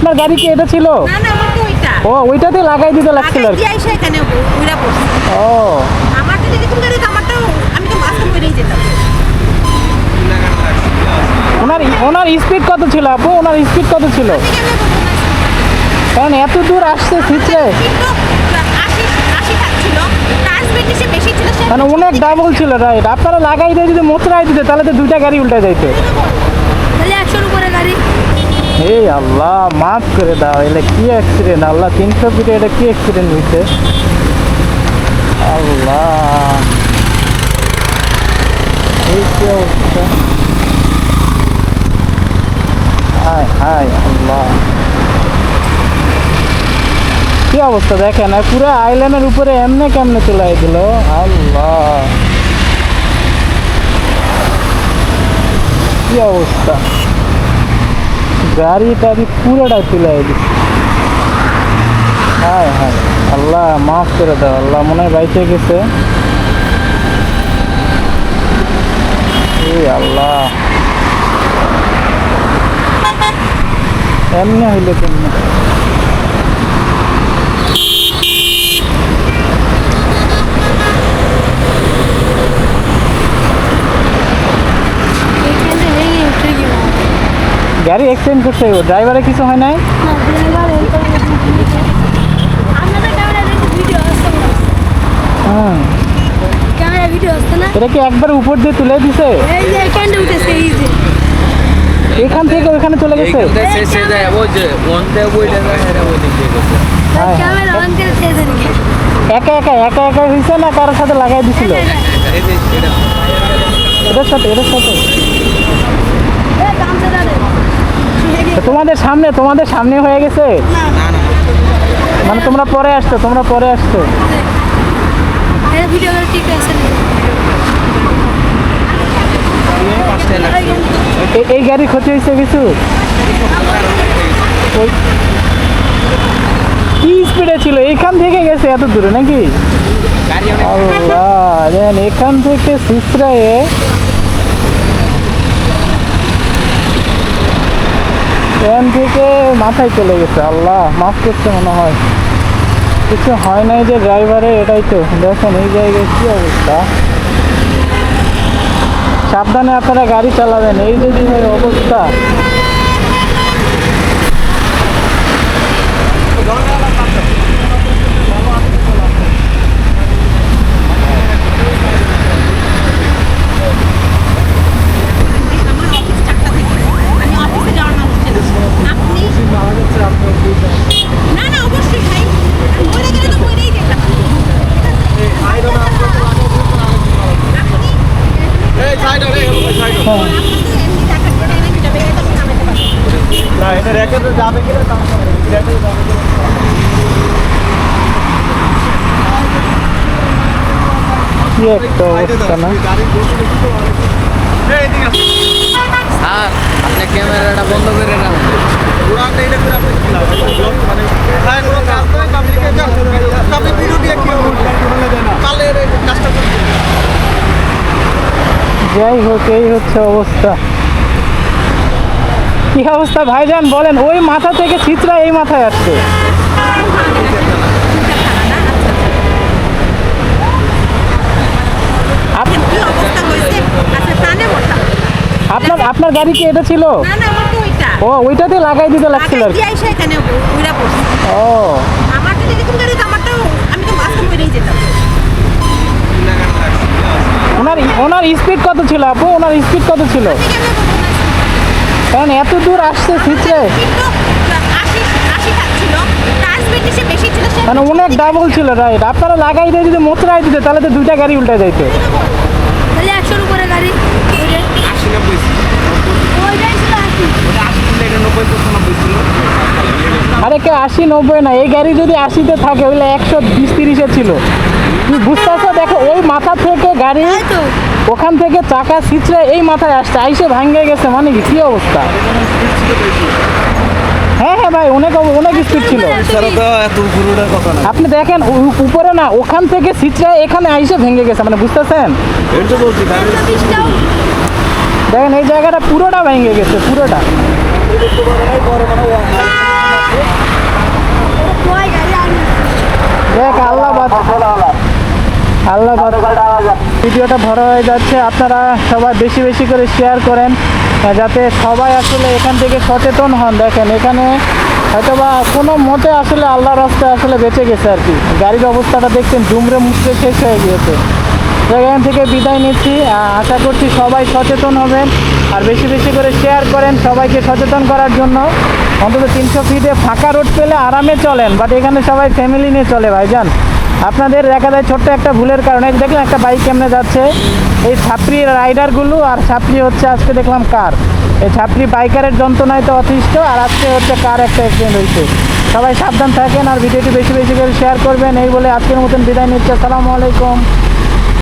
আপনার গাড়ি কি এটা ছিল? না না আমার তো ওইটা। ও ওইটাতে লাগাই দিতে লাগছিল আর ও আমার তো যেরকম গাড়ি আমারটাও আমি তো করেই যেতাম। ওনার ওনার স্পিড কত ছিল আপু? ওনার স্পিড কত ছিল? কারণ এত দূর আসছে ছিচড়ে কিন্তু আশি আশি থাকছিল তার স্পিড সে বেশি ছিল সে মানে অনেক ডাবল ছিল রাইট আপনারা লাগাই দিয়ে যদি মোচড়াই দিতে তাহলে তো দুইটা গাড়ি উল্টে যাইতো তাহলে একশোর উপরে গাড়ি এই আল্লাহ, মাফ করে দাও এটা কি অ্যাক্সিডেন্ট আল্লাহ তিনশো ফিটে এটা কি অ্যাক্সিডেন্ট হয়েছে আল্লাহ। এই কি অবস্থা? হায় হায় আল্লাহ। কি অবস্থা দেখেন, আর পুরো আইল্যান্ডের উপরে এমনে কেমনে চলে দিল? আল্লাহ। কি অবস্থা? গাড়ি টাড়ি পুরোটা তুলে দিচ্ছে হ্যাঁ হায়, আল্লাহ মাফ করে দাও, আল্লাহ মনে হয় বাইচে গেছে। আল্লাহ। এমনি হইলে কেমনি এখানে ভেঙে উঠে গেল গাড়ি এক্সচেঞ্জ করতে হইব ড্রাইভারে কিছু হয় নাই? না ড্রাইভার আপনাদের ক্যামেরা দেখে ভিডিও আসছে না হুম ক্যামেরা ভিডিও আসছে না? এটা কি একবার উপর দিয়ে তুলে দিছে? এখান থেকে ওইখানে চলে গেছে? একা একা একা একা হয়েছে না কারোর সাথে লাগাই দিছিল? এটার সাথে এটার সাথে এই কামছে দাঁড়ে তো তোমাদের সামনে তোমাদের সামনে হয়ে গেছে? মানে তোমরা পরে আসছো তোমরা পরে আসছো। এই গাড়ি ক্ষতি হয়েছে কিছু? কি স্পিডে ছিল? এইখান থেকে গেছে এত দূরে নাকি? আল্লাহ এখান থেকে সিসরায়ে এখান থেকে মাথায় চলে গেছে, আল্লাহ, মাফ করছে মনে হয়। কিছু হয় নাই যে ড্রাইভারে এটাই তো। দেখেন, এই জায়গায় কি অবস্থা? সাবধানে আপনারা গাড়ি চালাবেন, এই যে অবস্থা আমার অফিস চারটা থেকে আমি অফিসে যাওয়ার মানুষ ছিলাম আপনি না না অবশ্যই ভাই আমি মরে গেলে তো মরেই যেতাম আপনি এই সাইড রে সাইড হ্যাঁ আপনার তো এমনি টাকা দিয়ে দেয় না যেটা বেরিয়ে তখন নামাতে পারবেন না এটা রেখে যাবে কিনা রেখে যাবে কি একটা অবস্থা না? স্যার আপনি ক্যামেরাটা বন্ধ করে না যাই হোক এই হচ্ছে অবস্থা। কি অবস্থা ভাইজান বলেন ওই মাথা থেকে ছিচড়া এই মাথায় আসছে। আচ্ছা বসা। আপনার আপনার গাড়ি কি এটা ছিল? ও ওইটাতে লাগাই দিতে লাগছিল ও। ওনার ওনার স্পিড কত ছিল আপু? ওনার স্পিড কত ছিল? কারণ এত দূর আসছে সে মানে অনেক ডাবল ছিল রাইট আপনারা লাগাই দিয়ে যদি মোচড়াই দিতে তাহলে তো দুইটা গাড়ি উল্টে যাইতো। তাহলে একশোর উপরে গাড়ি। আশি। নব্বই আরে কে আশি নব্বই না এই গাড়ি যদি আশিতে থাকে ওইলে একশো বিশ তিরিশে ছিল। তুমি বুঝতে গাড়ি ওখান থেকে চাকা ছিঁচড়ে এই মাথায় আসছে আইসে ভাঙ্গে গেছে মানে কি অবস্থা? হ্যাঁ হ্যাঁ ভাই অনেক অনেক স্পিড ছিল। আপনি দেখেন উপরে না ওখান থেকে ছিটরা এখানে আইসে ভেঙে গেছে মানে বুঝতেছেন? দেখেন এই জায়গাটা পুরোটা ভেঙে গেছে পুরোটা। দেখ আল্লাহ আল্লাহ ভিডিওটা বড় হয়ে যাচ্ছে আপনারা সবাই বেশি বেশি করে শেয়ার করেন যাতে সবাই আসলে এখান থেকে সচেতন হন। দেখেন এখানে হয়তো বা কোনো মতে আসলে আল্লাহ রাস্তায় আসলে বেঁচে গেছে আর কি। গাড়ির অবস্থাটা দেখছেন ডুমরে মুখে শেষ হয়ে গিয়েছে। তো এখান থেকে বিদায় নিচ্ছি আশা করছি সবাই সচেতন হবেন আর বেশি বেশি করে শেয়ার করেন সবাইকে সচেতন করার জন্য। অন্তত তিনশো ফিটে ফাঁকা রোড পেলে আরামে চলেন বাট এখানে সবাই ফ্যামিলি নিয়ে চলে ভাই ভাইজান। আপনাদের দেখা যায় ছোট্ট একটা ভুলের কারণে। দেখলাম একটা বাইক কেমনে যাচ্ছে? এই ছাত্রী রাইডারগুলো আর ছাত্রী হচ্ছে আজকে দেখলাম কার? এই ছাত্রী বাইকারের যন্ত্রণায় তো অতিষ্ঠ আর আজকে হচ্ছে কার একটা অ্যাক্সিডেন্ট হয়েছে। সবাই সাবধান থাকেন আর ভিডিওটি বেশি বেশি করে শেয়ার করবেন। এই বলে আজকের মতন বিদায় নিচ্ছে। আসসালামু আলাইকুম।